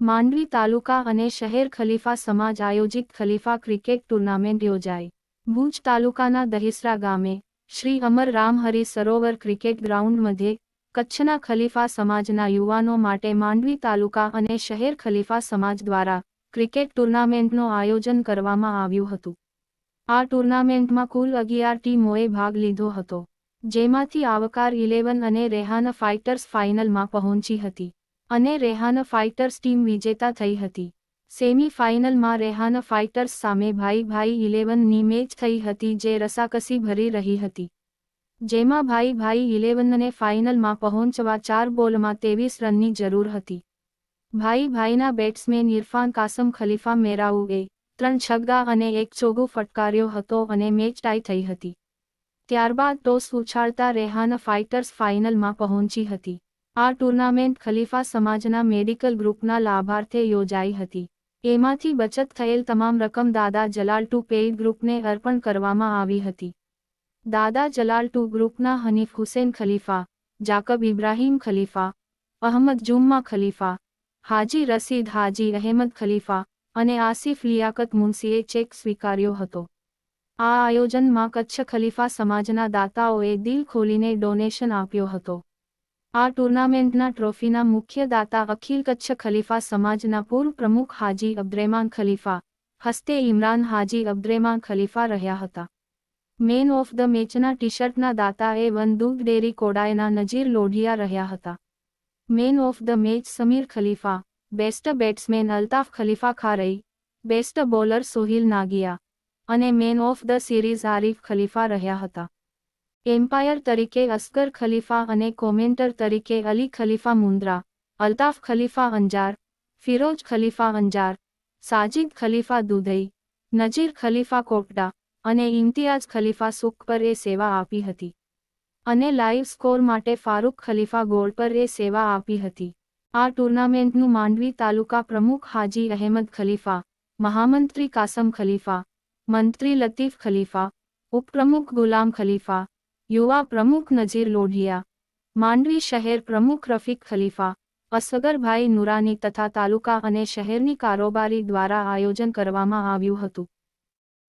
માંડવી તાલુકા અને શહેર ખલીફા સમાજ આયોજિત ખલીફા ક્રિકેટ ટુર્નામેન્ટ યોજાઈ ભુજ તાલુકાના દહિસરા ગામે શ્રી અમર રામહરી સરોવર ક્રિકેટ ગ્રાઉન્ડ મધ્યે કચ્છના ખલીફા સમાજના યુવાનો માટે માંડવી તાલુકા અને શહેર ખલીફા સમાજ દ્વારા ક્રિકેટ ટુર્નામેન્ટનું આયોજન કરવામાં આવ્યું હતું. આ ટુર્નામેન્ટમાં કુલ અગિયાર ટીમોએ ભાગ લીધો હતો, જેમાંથી આવકાર ઇલેવન અને રેહાન ફાઇટર્સ ફાઇનલમાં પહોંચી હતી અને રેહાન ફાઇટર્સ ટીમ વિજેતા થઈ હતી. સેમી ફાઇનલમાં રેહાન ફાઇટર્સ સામે ભાઈ ભાઈ ઇલેવનની મેચ થઈ હતી જે રસાકસી ભરી રહી હતી, જેમાં ભાઈ ભાઈ ઇલેવનને ફાઇનલમાં પહોંચવા ચાર બોલમાં ત્રેવીસ રનની જરૂર હતી. ભાઈ ભાઈના બેટ્સમેન ઇરફાન કાસમ ખલીફા મેરાઉએ ત્રણ છગ્ગા અને એક ચોગો ફટકાર્યો હતો અને મેચ ટાઈ થઈ હતી. ત્યારબાદ ટોસ ઉછાળતા રેહાન ફાઇટર્સ ફાઇનલમાં પહોંચી હતી. આ ટુર્નામેન્ટ ખલીફા સમાજના મેડિકલ ગ્રુપના લાભાર્થે યોજાઈ હતી. એમાંથી બચત થયેલ તમામ રકમ દાદા જલાલ ટુ પેઇડ ગ્રુપને અર્પણ કરવામાં આવી હતી. દાદા જલાલ ટુ ગ્રુપના હનીફ હુસેન ખલીફા, જાકબ ઇબ્રાહીમ ખલીફા, અહમદ જુમ્મા ખલીફા, હાજી રસીદ હાજી અહેમદ ખલીફા અને આસિફ લિયાકત મુનસીએ ચેક સ્વીકાર્યો હતો. આ આયોજનમાં કચ્છ ખલીફા સમાજના દાતાઓએ દિલ ખોલીને ડોનેશન આપ્યો હતો. આ ટુર્નામેન્ટના ટ્રોફીના મુખ્ય દાતા અખિલ કચ્છ ખલીફા સમાજના પૂર્વ પ્રમુખ હાજી અબ્દ્રેમાન ખલીફા, હસ્તે ઇમરાન હાજી અબ્દ્રેમાન ખલીફા રહ્યા હતા. મેન ઓફ ધ મેચના ટી-શર્ટના દાતાએ વન દૂધ ડેરી કોડાયના નજીર લોઢિયા રહ્યા હતા. Man of the match Samir Khalifa best batsman Altaf Khalifa Kharai best bowler Sohil Nagiya અને man of the series Arif Khalifa રહ્યા હતા. એમ્પાયર તરીકે અસ્કર ખલીફા અને કોમેન્ટર તરીકે અલી ખલીફા મુન્દ્રા અલ્તાફ ખલીફા અંજાર, ફિરોજ ખલીફા અંજાર, સાજિદ ખલીફા દુધઈ, નજીર ખલીફા કોપડા અને ઇમ્તિયાઝ ખલીફા સુખ પર એ સેવા આપી હતી. અને લાઈવ સ્કોર માટે ફારૂક ખલીફા ગોળ પર એ સેવા આપી હતી. આ ટુર્નામેન્ટનું માંડવી તાલુકા પ્રમુખ હાજી અહેમદ ખલીફા, મહામંત્રી કાસમ ખલીફા, મંત્રી લતીફ ખલીફા, ઉપપ્રમુખ ગુલામ ખલીફા, યુવા પ્રમુખ નજીર લોઢિયા, માંડવી શહેર પ્રમુખ રફીક ખલીફા, અસગરભાઈ નુરાની તથા તાલુકા અને શહેરની કારોબારી દ્વારા આયોજન કરવામાં આવ્યું હતું.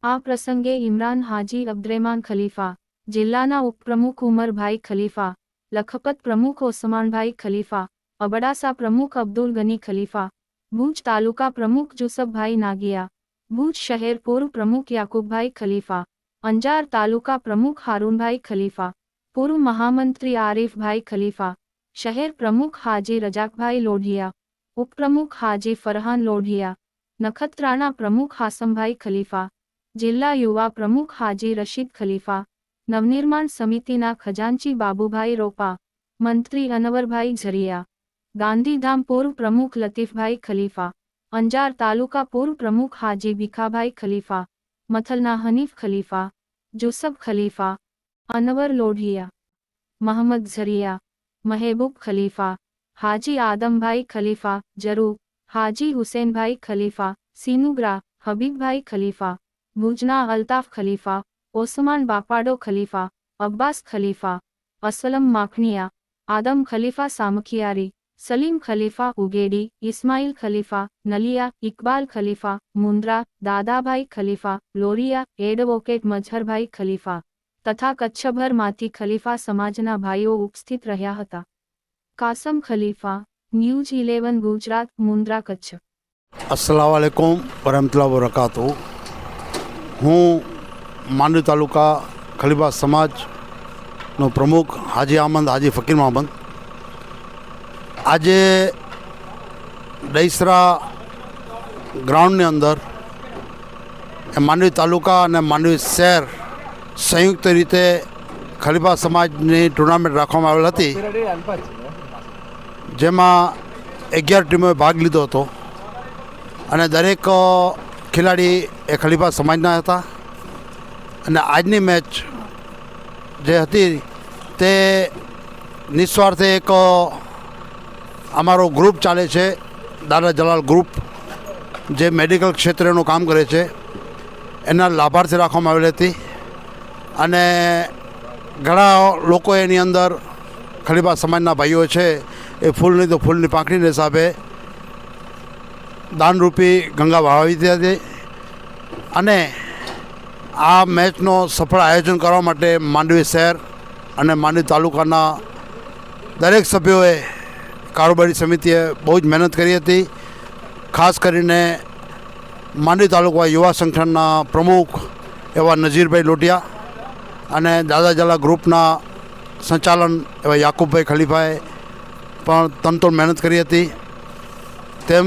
આ પ્રસંગે ઇમરાન હાજી અબ્દ્રેમાન ખલીફા, જિલ્લાના ઉપપ્રમુખ ઉમરભાઈ ખલીફા, લખપત પ્રમુખ ઓસમાનભાઈ ખલીફા અબડાસા પ્રમુખ અબ્દુલ ગની ખલીફા, ભુજ તાલુકા પ્રમુખ જુસફભાઈ નાગિયા, ભુજ શહેર પૂર્વ પ્રમુખ યાકુબભાઈ ખલીફા, અંજાર તાલુકા પ્રમુખ હારૂનભાઈ ખલીફા, પૂર્વ મહામંત્રી આરીફભાઈ ખલીફા, શહેર પ્રમુખ હાજી રજાકભાઈ લોઢિયા, ઉપપ્રમુખ હાજી ફરહાન લોઢિયા, નખત્રાણા પ્રમુખ હાસમભાઈ ખલીફા, જિલ્લા યુવા પ્રમુખ હાજી રશીદ ખલીફા, નવનિર્માણ સમિતિના ખજાનચી બાબુભાઈ રોપા, મંત્રી અનવરભાઈ ઝરિયા ગાંધીધામ પૂર્વ પ્રમુખ લતીફભાઈ ખલીફા, અંજાર તાલુકા પૂર્વ પ્રમુખ હાજી ભીખાભાઈ ખલીફા, મથલના હનીફ ખલીફા જુસબ ખલીફા, અનવર લોઢિયા, મહમદ ઝરિયા, મહેબૂબ ખલીફા, હાજી આદમભાઈ ખલીફા, જરુ, હાજી હુસેનભાઈ ખલીફા, સિનુગ્રા, હબીબભાઈ ખલીફા, ભુજના અલ્તાફ ખલીફા, ઓસમાન બાપાડો ખલીફા, અબ્બાસ ખલીફા, અસલમ માખણિયા, આદમ ખલીફા સામખિયારી સલીમ ખલીફા ઉગેડી ઇસ્માઇલ ખલીફા નલિયા ઇકબાલ ખલીફા મુન્દ્રા દાદાભાઈ ખલીફા લોરિયા એડવોકેટ મઝહરભાઈ ખલીફા તથા કચ્છભરમાંથી ખલીફા સમાજના ભાઈઓ ઉપસ્થિત રહ્યા હતા. કાસમ ખલીફા ન્યૂઝ ઇલેવન ગુજરાત મુન્દ્રા કચ્છ અસલામ વાલેકુમ વરહમતુલ્લાહ વરકાતુ હું માંડવી તાલુકા ખલીફા સમાજનો પ્રમુખ હાજી આમંદ હાજી ફકીર મહમદ આજે દહીસરા ગ્રાઉન્ડની અંદર માંડવી તાલુકા અને માંડવી શહેર સંયુક્ત રીતે ખલીફા સમાજની ટુર્નામેન્ટ રાખવામાં આવેલ હતી. જેમાં અગિયાર ટીમોએ ભાગ લીધો હતો અને દરેક ખેલાડી એ ખલીફા સમાજના હતા. અને આજની મેચ જે હતી તે નિસ્વાર્થે એક અમારો ગ્રુપ ચાલે છે, દાદા જલાલ ગ્રુપ, જે મેડિકલ ક્ષેત્રનું કામ કરે છે. એના લાભાર્થી રાખવામાં આવેલી હતી. અને ઘણા લોકો એની અંદર ખલીબા સમાજના ભાઈઓ છે, એ ફૂલની તો ફૂલની પાંખડીને હિસાબે દાનરૂપી ગંગા વહાવી હતી. અને આ મેચનો સફળ આયોજન કરવા માટે માંડવી શહેર અને માંડવી તાલુકાના દરેક સભ્યોએ કારોબારી સમિતિએ બહુ જ મહેનત કરી હતી. ખાસ કરીને માંડવી તાલુકા યુવા સંગઠનના પ્રમુખ એવા નજીરભાઈ લોટિયા અને દાદા જલા ગ્રુપના સંચાલન એવા યાકુબભાઈ ખલીફાએ પણ તનતોડ મહેનત કરી હતી. તેમ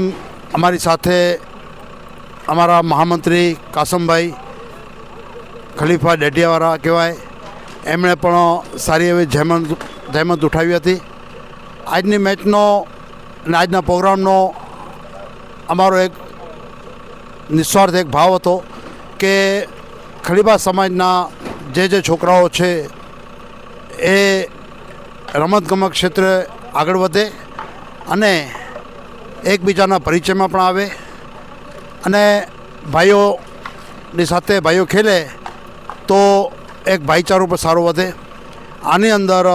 અમારી સાથે અમારા મહામંત્રી કાસમભાઈ ખલીફા ડેડિયાવાળા કહેવાય. એમણે પણ સારી એવી જહેમત જહેમત ઉઠાવી હતી. આજની મેચનો અને આજના પ્રોગ્રામનો અમારો એક નિસ્વાર્થ એક ભાવ હતો કે ખલીબા સમાજના જે જે છોકરાઓ છે એ રમતગમત ક્ષેત્રે આગળ વધે અને એકબીજાના પરિચયમાં પણ આવે અને ભાઈઓની સાથે ભાઈઓ ખેલે તો એક ભાઈચારો પણ સારો વધે. આની અંદર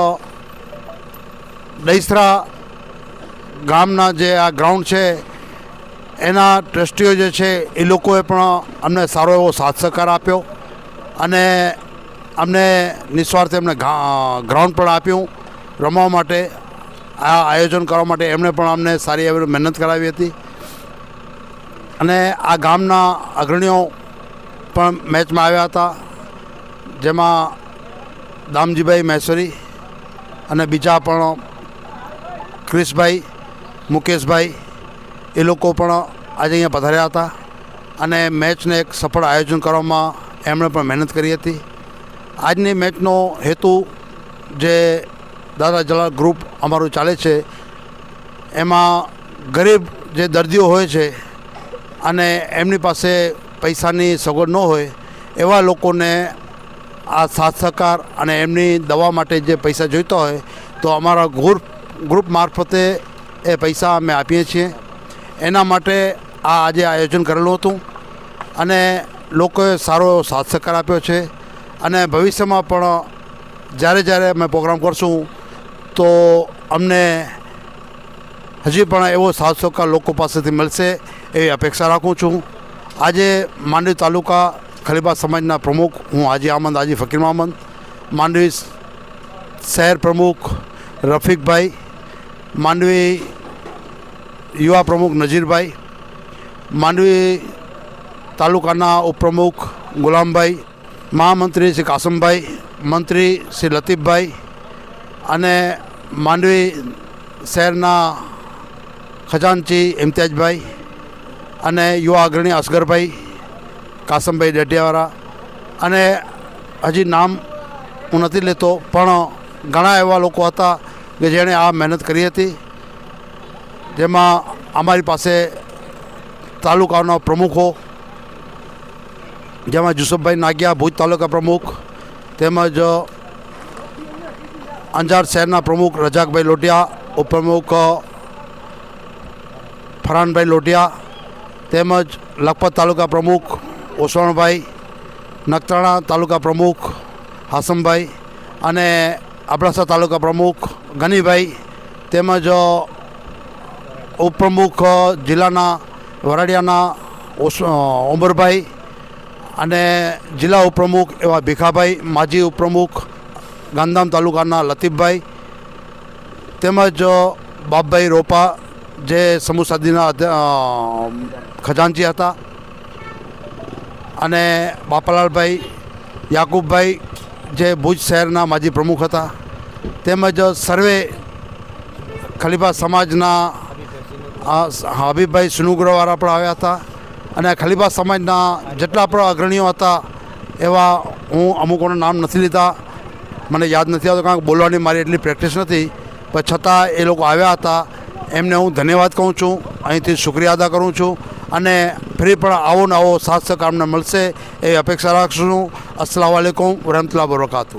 દહીસરા ગામના જે આ ગ્રાઉન્ડ છે, એના ટ્રસ્ટીઓ જે છે, એ લોકોએ પણ અમને સારો એવો સાથ સહકાર આપ્યો અને અમને નિસ્વાર્થે એમને ગ્રાઉન્ડ પણ આપ્યું રમવા માટે. આ આયોજન કરવા માટે એમણે પણ અમને સારી એવી મહેનત કરાવી હતી. અને આ ગામના અગ્રણીઓ પણ મેચમાં આવ્યા હતા, જેમાં દામજીભાઈ મહેશ્વરી અને બીજા પણ ક્રિશભાઈ, મુકેશભાઈ, એ લોકો પણ આજે અહીંયા પધાર્યા હતા અને મેચને એક સફળ આયોજન કરવામાં એમણે પણ મહેનત કરી હતી. આજની મેચનો હેતુ જે દાદા જલાલ ગ્રુપ અમારું ચાલે છે, એમાં ગરીબ જે દર્દીઓ હોય છે અને એમની પાસે પૈસાની સગવડ ન હોય, એવા લોકોને આ સાથ સહકાર અને એમની દવા માટે જે પૈસા જોઈતા હોય, તો અમારા ગ્રુપ ગ્રુપ મારફતે એ પૈસા અમે આપીએ છીએ. એના માટે આ આજે આયોજન કરેલું હતું અને લોકોએ સારો સાથ સહકાર આપ્યો છે. અને ભવિષ્યમાં પણ જ્યારે જ્યારે અમે પ્રોગ્રામ કરશું તો અમને હજી પણ એવો સાથ સહકાર લોકો પાસેથી મળશે એવી અપેક્ષા રાખું છું. આજે માંડવી તાલુકા ખલીબા સમાજના પ્રમુખ હું હાજી આમંદ, હાજી ફકીર મહમદ માંડવી શહેર પ્રમુખ રફીકભાઈ માંડવી યુવા પ્રમુખ નજીરભાઈ, માંડવી તાલુકાના ઉપપ્રમુખ ગુલામભાઈ, મહામંત્રી શ્રી કાસમભાઈ, મંત્રી શ્રી લતીફભાઈ અને માંડવી શહેરના ખજાનચી ઇમ્તિયાજભાઈ અને યુવા અગ્રણી અસગરભાઈ, કાસમભાઈ ડેટિયાવાળા અને હજી નામ હું નથી લેતો, પણ ઘણા એવા લોકો હતા કે જેણે આ મહેનત કરી હતી, જેમાં અમારી પાસે તાલુકાના પ્રમુખો જેમાં જુસુફભાઈ નાગિયા ભુજ તાલુકા પ્રમુખ, તેમજ અંજાર શહેરના પ્રમુખ રજાકભાઈ લોટિયા ઉપપ્રમુખ ફરાનભાઈ લોટિયા તેમજ લખપત તાલુકા પ્રમુખ ઓસવાણભાઈ, નખત્રાણા તાલુકા પ્રમુખ હાસમભાઈ અને અબડાસા તાલુકા પ્રમુખ ગનીભાઈ, તેમજ ઉપપ્રમુખ જિલ્લાના વરાડિયાના ઉમરભાઈ અને જિલ્લા ઉપપ્રમુખ એવા ભીખાભાઈ, માજી ઉપપ્રમુખ ગાંધામ તાલુકાના લતીફભાઈ, તેમજ બાપભાઈ રોપા જે સમૂહ સાદીના ખજાનચી હતા અને બાપાલાલભાઈ, યાકુબભાઈ જે ભુજ શહેરના માજી પ્રમુખ હતા. તેમજ સર્વે ખલીફા સમાજના હબીબભાઈ સુનુગ્રવાળા પણ આવ્યા હતા અને ખલીફા સમાજના જેટલા પણ અગ્રણીઓ હતા એવા હું અમુકોના નામ નથી લીધા. મને યાદ નથી આવતું કારણ કે બોલવાની મારી એટલી પ્રેક્ટિસ નથી. પણ છતાં એ લોકો આવ્યા હતા. એમને હું ધન્યવાદ કહું છું. અહીંથી શુક્રિયા અદા કરું છું. અને ફરી પણ આવો ને આવો સાથ સહકાર મળશે એ અપેક્ષા રાખશું અસલામ વાલેકુમ. વરહમતુલ્લાહ વબરકાતુ